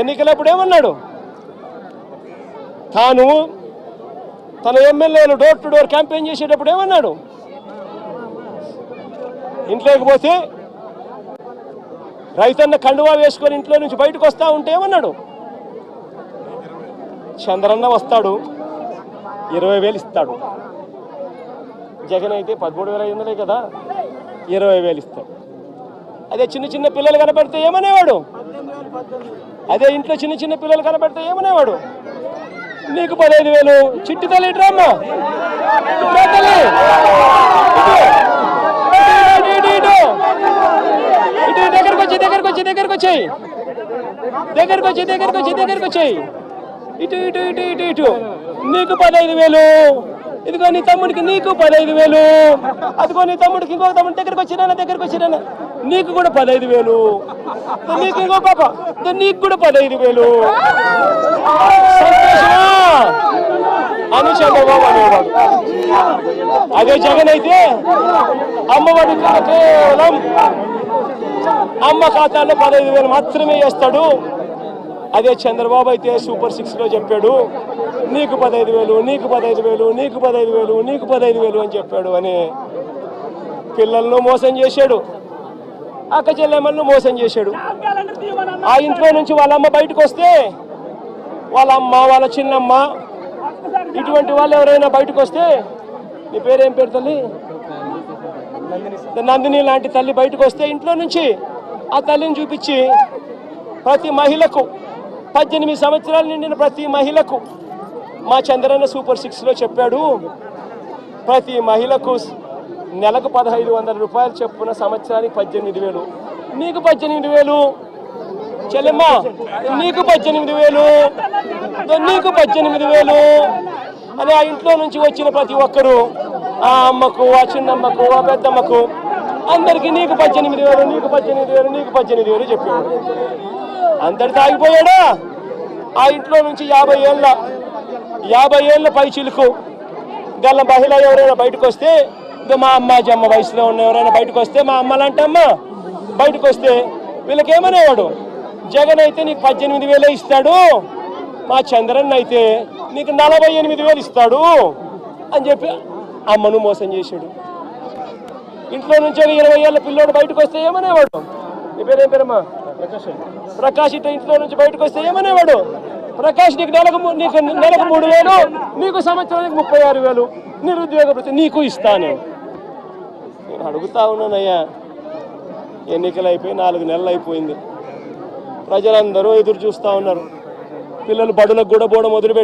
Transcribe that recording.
ఎన్నికలప్పుడు ఏమన్నాడు తాను తన ఎమ్మెల్యేలు డోర్ టు డోర్ క్యాంపెయిన్ చేసేటప్పుడు ఏమన్నాడు ఇంట్లోకి పోతే రైతన్న కండువా వేసుకొని ఇంట్లో నుంచి బయటకు వస్తా ఉంటే ఏమన్నాడు? చంద్రన్న వస్తాడు ఇరవై వేలు ఇస్తాడు. జగన్ అయితే పదమూడు వేల ఐదు వందలే కదా ఇరవై వేలు ఇస్తాడు. అదే చిన్న చిన్న పిల్లలు కనపడితే ఏమనేవాడు? అదే ఇంట్లో చిన్న చిన్న పిల్లలు కనపడితే ఏమనేవాడు? నీకు పదహైదు వేలు. చిట్టి తల్లి ఇట్రామ్మా తల్లి. ఇటు, ఇటు, ఇటు, ఇటు. ఇటు దగ్గరకు వచ్చి దగ్గరకు వచ్చి దగ్గరకు వచ్చాయి. దగ్గరకు వచ్చి దగ్గరకు వచ్చి దగ్గరకు వచ్చాయి. ఇటు ఇటు ఇటు ఇటు ఇటు. నీకు పదహైదు వేలు. ఇదిగో నీ తమ్ముడికి నీకు పదహైదు వేలు. అదిగో నీ తమ్ముడికి ఇంకో తమ్ముడి దగ్గరకు వచ్చినా దగ్గరకు వచ్చినా నీకు కూడా పదహైదు వేలు. నీకు ఇంకో పాప. నీకు కూడా పదహైదు వేలు. అని చంద్రబాబు అనేవాడు. అదే జగన్ అయితే అమ్మఒడి కేవలం అమ్మ ఖాతాలో పదహైదు వేలు మాత్రమే వేస్తాడు. అదే చంద్రబాబు అయితే సూపర్ సిక్స్లో చెప్పాడు నీకు పదహైదు వేలు నీకు పదహైదు వేలు నీకు పదహైదు వేలు నీకు పదహైదు వేలు అని చెప్పాడు అని పిల్లలను మోసం చేశాడు. అక్క చెల్లెమ్మలను మోసం చేశాడు. ఆ ఇంట్లో నుంచి వాళ్ళ అమ్మ బయటకు వస్తే వాళ్ళ అమ్మ వాళ్ళ చిన్నమ్మ ఇటువంటి వాళ్ళు ఎవరైనా బయటకు వస్తే నీ పేరేం పేరు తల్లి? నందిని లాంటి తల్లి బయటకు వస్తే ఇంట్లో నుంచి ఆ తల్లిని చూపించి ప్రతి మహిళకు పద్దెనిమిది సంవత్సరాలు నిండిన ప్రతి మహిళకు మా చంద్రన్న సూపర్ సిక్స్లో చెప్పాడు ప్రతి మహిళకు నెలకు పదహైదు వందల రూపాయలు చెప్పున సంవత్సరానికి పద్దెనిమిది వేలు. నీకు పద్దెనిమిది వేలు. చెల్లెమ్మా నీకు పద్దెనిమిది వేలు. నీకు పద్దెనిమిది వేలు. అని ఆ ఇంట్లో నుంచి వచ్చిన ప్రతి ఒక్కరూ ఆ అమ్మకు ఆ చిన్నమ్మకు ఆ పెద్దమ్మకు అందరికీ నీకు పద్దెనిమిది వేలు నీకు పద్దెనిమిది వేలు నీకు పద్దెనిమిది వేలు చెప్పాడు అందరు తాగిపోయాడా? ఆ ఇంట్లో నుంచి యాభై ఏళ్ళ యాభై ఏళ్ళ పై చిలుకు గల్ల మహిళ ఎవరైనా బయటకు వస్తే మా అమ్మ జమ్మ వయసులో ఉన్న ఎవరైనా బయటకు వస్తే మా అమ్మ లాంటి అమ్మ బయటకు వస్తే వీళ్ళకి ఏమనేవాడు? జగన్ అయితే నీకు పద్దెనిమిది వేలే ఇస్తాడు. మా చంద్రన్ అయితే నీకు నలభై ఎనిమిది వేలు ఇస్తాడు అని చెప్పి అమ్మను మోసం చేశాడు. ఇంట్లో నుంచి ఇరవై ఏళ్ళ పిల్లోడు బయటకు వస్తే ఏమనేవాడు? నీ పేరేం పేరమ్మా? ప్రకాష్ ఇట్లా ఇంట్లో నుంచి బయటకు వస్తే ఏమనేవాడు? ప్రకాష్ నీకు నెలకు నీకు నెలకు మూడు వేలు నీకు సంవత్సరానికి ముప్పై ఆరు వేలు నిరుద్యోగ నీకు ఇస్తాను. నేను అడుగుతా ఉన్నానయ్యా. ఎన్నికలు అయిపోయి నాలుగు నెలలు అయిపోయింది ప్రజలందరూ ఎదురు చూస్తూ ఉన్నారు. పిల్లలు బడులకు కూడా పోవడం మొదలుపెట్టారు.